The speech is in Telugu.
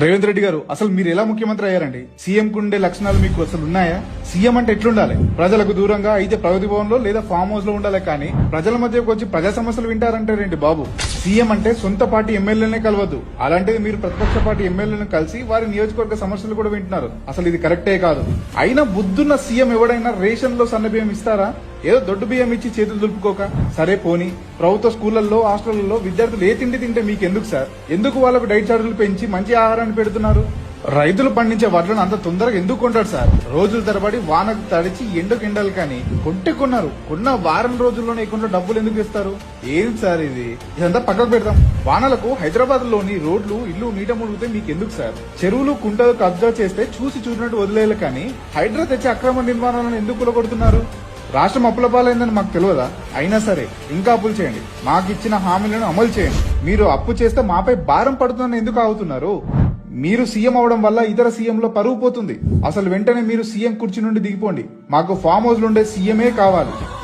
రేవంత్ రెడ్డి గారు అసలు మీరు ఎలా ముఖ్యమంత్రి అయ్యారండి? సీఎం కు ఉండే లక్షణాలు మీకు అసలు ఉన్నాయా? సీఎం అంటే ఎట్లుండాలి? ప్రజలకు దూరంగా అయితే ప్రగతి భవన్లో లేదా ఫామ్ హౌస్లో ఉండాలి కానీ ప్రజల మధ్యకు వచ్చి ప్రజా సమస్యలు వింటారంటారేంటి బాబు. సీఎం అంటే సొంత పార్టీ ఎమ్మెల్యేనే కలవద్దు. అలాంటిది మీరు ప్రతిపక్ష పార్టీ ఎమ్మెల్యేలను కలిసి వారి నియోజకవర్గ సమస్యలు కూడా వింటున్నారు. అసలు ఇది కరెక్టే కాదు. అయినా బుద్ధున్న సీఎం ఎవడైనా రేషన్లో సన్న బియ్యం ఇస్తారా? ఏదో దొడ్డు బియ్యం ఇచ్చి చేతులు దులుపుకోక? సరే పోని. ప్రభుత్వ స్కూళ్ళలో హాస్టళ్ళలో విద్యార్థులు ఏ తిండి తింటే మీకు ఎందుకు సార్? ఎందుకు వాళ్ళకు డైట్ చార్జీలు పెంచి మంచి ఆహారాన్ని పెడుతున్నారు? రైతులు పండించే వడ్లను అంత తొందరగా ఎందుకు కొంటారు సార్? రోజుల తరబడి వానకు తడిచి ఎండకు ఎండాలి కానీ కొంటే కొన్నారు. కొన్న వారం రోజుల్లోనే ఎక్కువ డబ్బులు ఎందుకు ఇస్తారు ఏం సార్ ఇది? ఇదంతా పక్కకు పెడదాం. వానలకు హైదరాబాద్లోని రోడ్లు ఇల్లు నీట మునిగితే మీకు ఎందుకు సార్? చెరువులు కుంటలు కబ్జా చేస్తే చూసి చూసినట్టు వదిలేయాలి కానీ హైడ్రా తెచ్చి అక్రమ నిర్మాణాలను ఎందుకు కూలగొడుతున్నారు? రాష్ట్రం అప్పుల పాలైందని మాకు తెలియదా? అయినా సరే ఇంకా అప్పులు చేయండి. మాకు ఇచ్చిన హామీలను అమలు చేయండి. మీరు అప్పు చేస్తే మాపై భారం పడుతుందని ఎందుకు ఆగుతున్నారు? మీరు సీఎం అవడం వల్ల ఇతర సీఎంలో పరువు పోతుంది. అసలు వెంటనే మీరు సీఎం కుర్చీ నుండి దిగిపోండి. మాకు ఫామ్ హౌస్ ఉండే సీఎమే కావాలి.